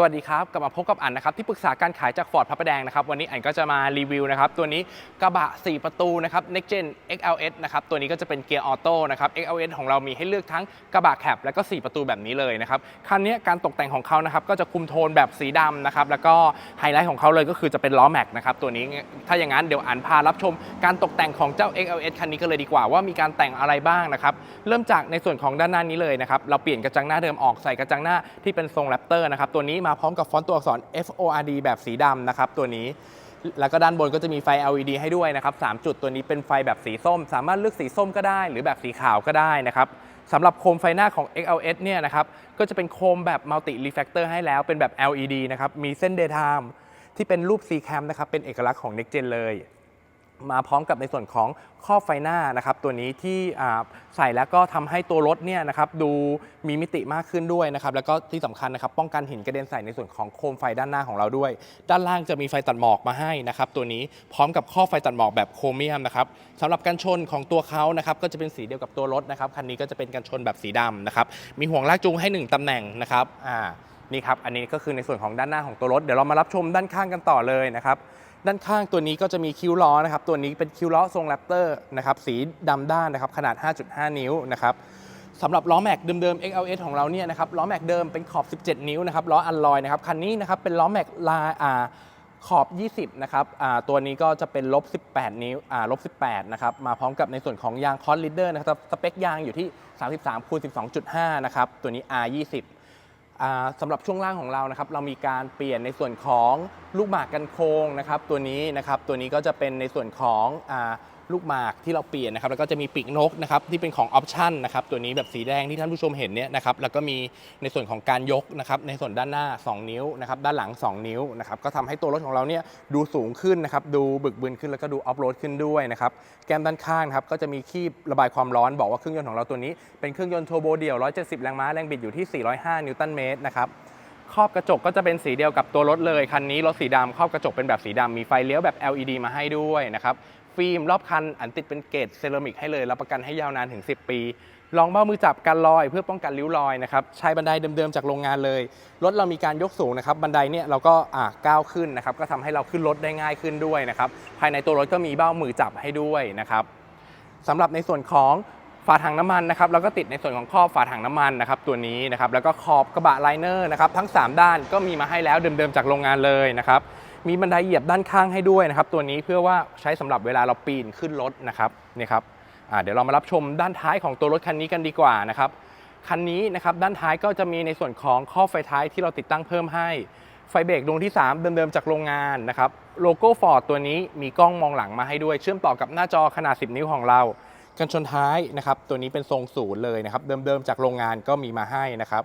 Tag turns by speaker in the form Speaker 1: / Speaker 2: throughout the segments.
Speaker 1: สวัสดีครับ กลับมาพบกับอันนะครับที่ปรึกษาการขายจากฟอร์ดพระประแดงนะครับวันนี้อันก็จะมารีวิวนะครับตัวนี้กระบะ 4 ประตูนะครับ Next Gen XLS นะครับตัวนี้ก็จะเป็นเกียร์ออโต้นะครับ XLS ของเรามีให้เลือกทั้งกระบะแคปแล้วก็ 4 ประตูแบบนี้เลยนะครับคันนี้การตกแต่งของเขานะครับก็จะคุมโทนแบบสีดำนะครับแล้วก็ไฮไลท์ของเขาเลยก็คือจะเป็นล้อแม็กนะครับตัวนี้ถ้าอย่างนั้นเดี๋ยวอันพารับชมการตกแต่งของเจ้า XLS คันนี้กันเลยดีกว่าว่ามีการแต่งอะไรบ้างนะครับ เริ่มจากในส่วนของด้านหน้านี้เลยนะครับ เราเปลี่ยนกระจังหน้าเดิมออกใส่กระจังหน้าที่เป็นทรงแรปเตอร์นะครับ ตัวนี้มาพร้อมกับฟอนต์ตัวอักษร FORD แบบสีดำนะครับตัวนี้แล้วก็ด้านบนก็จะมีไฟ LED ให้ด้วยนะครับ 3 จุดตัวนี้เป็นไฟแบบสีส้ม สามารถเลือกสีส้มก็ได้ หรือแบบสีขาวก็ได้นะครับสำหรับโคมไฟหน้าของ XLS เนี่ยนะครับ ก็จะเป็นโคมแบบ Multi Reflector ให้แล้ว เป็นแบบ LED นะครับ มีเส้น Daytime ที่เป็นรูป C cam นะครับ เป็นเอกลักษณ์ของ Next Gen เลย มาพร้อมกับในส่วนของครอบไฟหน้านะครับตัวนี้ที่ใส่แล้วก็ทำให้ตัวรถเนี่ยนะครับดูมีมิติมากขึ้นด้วยนะครับแล้วก็ที่สำคัญนะครับป้องกันหินกระเด็นใส่ในส่วนของโคมไฟด้านหน้าของเราด้วย ด้านล่างจะมีไฟตัดหมอกมาให้นะครับตัวนี้พร้อมกับข้อบไฟตัดหมอกแบบโครเมียมนะครับสำหรับกันชนของตัวเขานะครับก็จะเป็นสีเดียวกับตัวรถนะครับคันนี้ก็จะเป็นกันชนแบบสีดำนะครับมีห่วงลากจูงให้ 1ตำแหน่งนะครับอ่านี่ครับอันนี้ก็คือในส่วนของด้านหน้าของตัวรถเดี๋ยวเรามารับชมด้านข้างกันต่อเลยนะครับ ด้านข้างตัวนี้ก็จะมีคิ้วล้อนะครับ ตัวนี้เป็นคิ้วล้อทรงแรปเตอร์นะครับ สีดำด้านนะครับ ขนาด 5.5 นิ้วนะครับสำหรับล้อแม็กเดิมๆ XLS ของเราเนี่ยนะครับล้อแม็กเดิมเป็นขอบ 17 นิ้วนะครับล้ออัลลอยนะครับคันนี้นะครับเป็นล้อแม็กลายอ่าขอบ 20 นะครับอ่าตัวนี้ก็จะเป็นลบ 18 นิ้วอ่าลบ 18 นะครับ มาพร้อมกับในส่วนของยางคอร์สลีดเดอร์นะครับ สเปคยางอยู่ที่ 33คูณ12.5 นะครับ ตัวนี้ R20 สำหรับช่วงล่างของเรานะครับเรามีการเปลี่ยนในส่วนของลูกหมากกันโค้งนะครับตัวนี้นะครับตัวนี้ก็จะเป็นในส่วนของ ลูกหมากที่เราเปลี่ยนนะครับแล้วก็จะมีปีกนกนะครับที่เป็นของออปชั่นนะครับตัวนี้แบบสีแดงที่ท่านผู้ชมเห็นเนี่ยนะครับแล้วก็มีในส่วนของการยกนะครับในส่วนด้านหน้า 2 นิ้วนะครับด้านหลัง 2 นิ้วนะครับก็ทำให้ตัวรถของเราเนี่ยดูสูงขึ้นนะครับดูบึกบึนขึ้นแล้วก็ดูออฟโรดขึ้นด้วยนะครับแก้มด้านข้างนะครับก็จะมีคีบระบายความร้อนบอกว่าเครื่องยนต์ของเราตัวนี้เป็นเครื่องยนต์โทโบเดี่ยว 170 แรงม้าแรงบิดอยู่ที่ 405 นิวตันเมตรนะครับครอบกระจกก็จะเป็นสีเดียวกับตัวรถเลย คันนี้รถสีดำครอบกระจกเป็นแบบสีดำมีไฟเลี้ยวแบบ LED มาให้ด้วยนะครับ ฟิล์มรอบคันอันติดเป็นเกรดเซรามิกให้เลยรับประกันให้ยาวนานถึง 10 ปีลองเบ้ามือจับกันรอยเพื่อป้องกันริ้วรอยนะครับใช้บันไดเดิมๆจากโรงงานเลย รถเรามีการยกสูงนะครับบันไดเนี่ยเราก็อ่าก้าวขึ้นนะครับก็ทำให้เราขึ้นรถได้ง่ายขึ้นด้วยนะครับภายในตัวรถก็มีเบ้ามือจับให้ด้วยนะครับสำหรับในส่วนของฝาถังน้ำมันนะครับแล้วก็ติดในส่วนของครอบฝาถังน้ำมันนะครับตัวนี้นะครับแล้วก็ขอบกระบะไลเนอร์นะครับทั้ง 3 ด้านก็มีมาให้แล้วเดิมๆจากโรงงานเลยนะครับ มีบันไดเหยียบด้านข้างให้ด้วยนะครับ ตัวนี้เพื่อว่าใช้สำหรับเวลาเราปีนขึ้นรถนะครับนี่ครับเดี๋ยวเรามารับชมด้านท้ายของตัวรถคันนี้กันดีกว่านะครับคันนี้นะครับด้านท้ายก็จะมีในส่วนของข้อไฟท้ายที่เราติดตั้งเพิ่มให้ไฟเบรกดวงที่ 3 เดิมๆจากโรงงานนะครับโลโก้ฟอร์ดตัวนี้มีกล้องมองหลังมาให้ด้วย เชื่อมต่อกับหน้าจอขนาด 10 นิ้วของเรากันชนท้ายนะครับตัวนี้เป็นทรงศูนย์เลยนะครับเดิมๆจากโรงงานก็มีมาให้นะครับ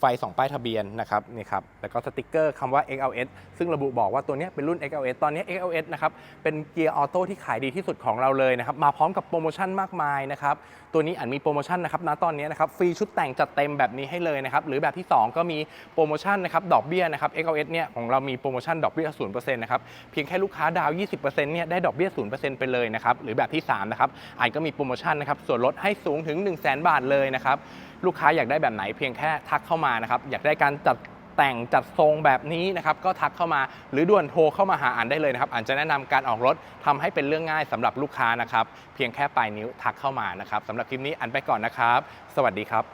Speaker 1: ไฟ2ป้ายทะเบียนนะครับนี่ครับแล้วก็สติกเกอร์คำว่า XLS ซึ่งระบุบอกว่าตัวนี้เป็นรุ่น XLS ตอนนี้ XLS นะครับเป็นเกียร์ออโต้ที่ขายดีที่สุดของเราเลยนะครับมาพร้อมกับโปรโมชั่นมากมายนะครับตัวนี้อันมีโปรโมชั่นนะครับณตอนนี้นะครับฟรีชุดแต่งจัดเต็มแบบนี้ให้เลยนะครับหรือแบบที่ 2 ก็มีโปรโมชั่นนะครับดอกเบี้ยนะครับ XLS เนี่ยของเรามีโปรโมชั่นดอกเบี้ย0%นะครับเพียงแค่ลูกค้าดาวน์20%เนี่ยได้ดอกเบี้ย0%ไปเลยนะครับหรือแบบที่3นะครับอันก็มีโปรโมชั่นนะครับส่วนลดให้สูงถึง 1 0 0 0 0แบาทเลยนะครับ ลูกค้าอยากได้แบบไหนเพียงแค่ทักเข้ามานะครับอยากได้การจัดแต่งจัดทรงแบบนี้นะครับก็ทักเข้ามาหรือด่วนโทรเข้ามาหาอันได้เลยนะครับอันจะแนะนำการออกรถทำให้เป็นเรื่องง่ายสำหรับลูกค้านะครับเพียงแค่ปลายนิ้วทักเข้ามานะครับสำหรับคลิปนี้อันไปก่อนนะครับ สวัสดีครับ